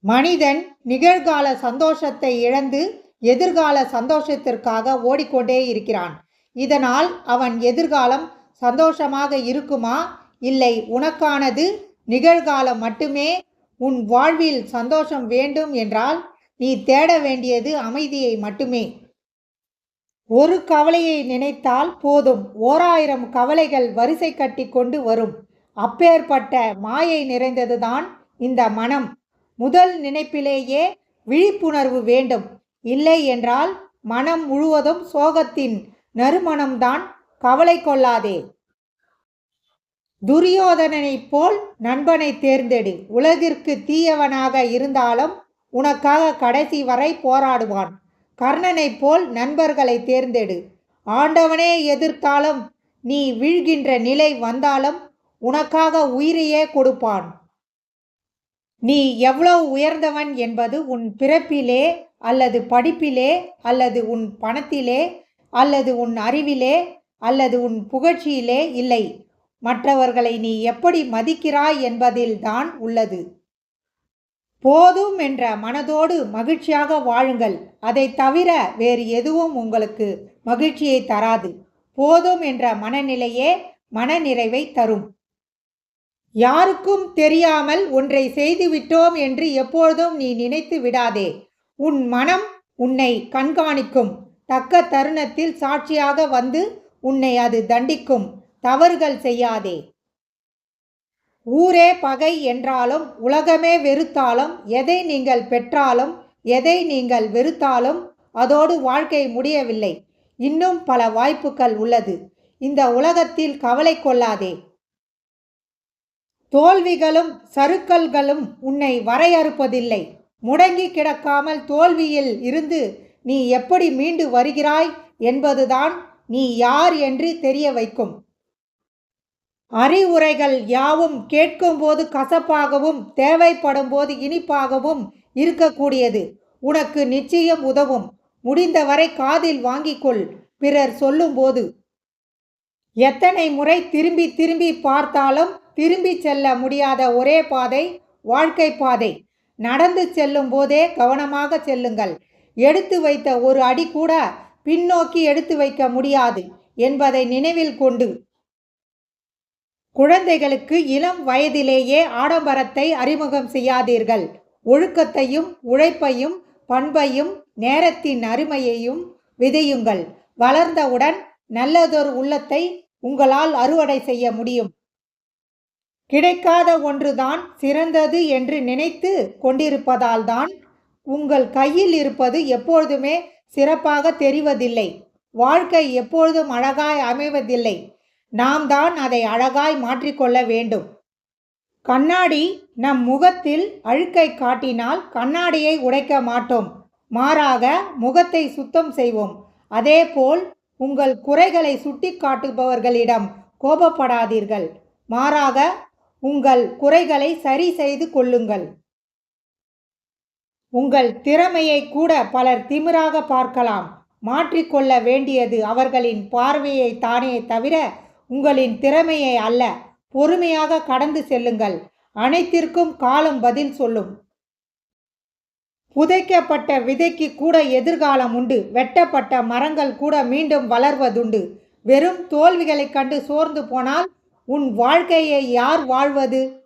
மனிதன் நிகழ்கால சந்தோஷத்தை இழந்து எதிர்கால சந்தோஷத்திற்காக ஓடிக்கொண்டே இருக்கிறான். இதனால் அவன் எதிர்காலம் சந்தோஷமாக இருக்குமா? இல்லை. உனக்கானது நிகழ்காலம் மட்டுமே. உன் வாழ்வில் சந்தோஷம் வேண்டும் என்றால் நீ தேட வேண்டியது அமைதியை மட்டுமே. ஒரு கவலையை நினைத்தால் போதும். ஓராயிரம் கவலைகள் வரிசை கட்டி கொண்டு வரும். அப்பேற்பட்ட மாயை நிறைந்ததுதான் இந்த மனம். முதல் நினைப்பிலேயே விழிப்புணர்வு வேண்டும். இல்லை என்றால் மனம் முழுவதும் சோகத்தின் நறுமணம்தான் கவலை கொள்ளாதே. துரியோதனனைப் போல் நண்பனை தேர்ந்தெடு. உலகிற்கு தீயவனாக இருந்தாலும் உனக்காக கடைசி வரை போராடுவான். கர்ணனைப் போல் நண்பர்களை தேர்ந்தெடு. ஆண்டவனே எதிர்த்தாலும் நீ வீழ்கின்ற நிலை வந்தாலும் உனக்காக உயிரையே கொடுப்பான். நீ எவ்வளவு உயர்ந்தவன் என்பது உன் பிறப்பிலே அல்லது படிப்பிலே அல்லது உன் பணத்திலே அல்லது உன் அறிவிலே அல்லது உன் புகழ்ச்சியிலே இல்லை. மற்றவர்களை நீ எப்படி மதிக்கிறாய் என்பதில்தான் உள்ளது. போதும் என்ற மனதோடு மகிழ்ச்சியாக வாழுங்கள். அதை தவிர வேறு எதுவும் உங்களுக்கு மகிழ்ச்சியை தராது. போதும் என்ற மனநிலையே மனநிறைவை தரும். யாருக்கும் தெரியாமல் ஒன்றை செய்துவிட்டோம் என்று எப்பொழுதும் நீ நினைத்து விடாதே. உன் மனம் உன்னை கண்காணிக்கும். தக்க தருணத்தில் சாட்சியாக வந்து உன்னை அது தண்டிக்கும். தவறுகள் செய்யாதே. ஊரே பகை என்றாலும் உலகமே வெறுத்தாலும் எதை நீங்கள் பெற்றாலும் எதை நீங்கள் வெறுத்தாலும் அதோடு வாழ்க்கை முடியவில்லை. இன்னும் பல வாய்ப்புகள் உள்ளது. இந்த உலகத்தில் கவலை கொள்ளாதே. தோல்விகளும் சறுக்கல்களும் உன்னை வரையறுப்பதில்லை. முடங்கி கிடக்காமல் தோல்வியில் இருந்து நீ எப்படி மீண்டு வருகிறாய் என்பதுதான் நீ யார் என்று தெரிய வைக்கும். அறிவுரைகள் யாவும் கேட்கும்போது கசப்பாகவும் தேவைப்படும் போது இனிப்பாகவும் இருக்கக்கூடியது. உனக்கு நிச்சயம் உதவும். முடிந்தவரை காதில் வாங்கிக்கொள். பிறர் சொல்லும்போது எத்தனை முறை திரும்பி திரும்பி பார்த்தாலும் திரும்பி செல்ல முடியாத ஒரே பாதை வாழ்க்கை பாதை. நடந்து செல்லும் போதே கவனமாக செல்லுங்கள். எடுத்து வைத்த ஒரு அடி கூட பின்னோக்கி எடுத்து வைக்க முடியாது என்பதை நினைவில் கொண்டு. குழந்தைகளுக்கு இளம் வயதிலேயே ஆடம்பரத்தை அறிமுகம் செய்யாதீர்கள். ஒழுக்கத்தையும் உழைப்பையும் பண்பையும் நேரத்தின் அருமையையும் விதையுங்கள். வளர்ந்தவுடன் நல்லதொரு உள்ளத்தை உங்களால் அறுவடை செய்ய முடியும். கிடைக்காத ஒன்றுதான் சிறந்தது என்று நினைத்து கொண்டிருப்பதால்தான் உங்கள் கையில் இருப்பது எப்பொழுதுமே சிறப்பாக தெரிவதில்லை. வாழ்க்கை எப்பொழுதும் அழகாய் அமைவதில்லை. நாம் தான் அதை அழகாய் மாற்றிக்கொள்ள வேண்டும். கண்ணாடி நம் முகத்தில் அழுக்கை காட்டினால் கண்ணாடியை உடைக்க மாட்டோம். மாறாக முகத்தை சுத்தம் செய்வோம். அதேபோல் உங்கள் குறைகளை சுட்டி காட்டுபவர்களிடம் கோபப்படாதீர்கள். மாறாக உங்கள் குறைகளை சரி செய்து கொள்ளுங்கள். உங்கள் திறமையை கூட பலர் திமிராக பார்க்கலாம். மாற்றிக்கொள்ள வேண்டியது அவர்களின் பார்வையை தானே தவிர உங்களின் திறமையை அல்ல. பொறுமையாக கடந்து செல்லுங்கள். அனைத்திற்கும் காலம் பதில் சொல்லும். புதைக்கப்பட்ட விதைக்கு கூட எதிர்காலம் உண்டு. வெட்டப்பட்ட மரங்கள் கூட மீண்டும் வளர்வதுண்டு. வெறும் தோல்விகளைக் கண்டு சோர்ந்து போனால் உன் வாழ்க்கையை யார் வாழ்வது?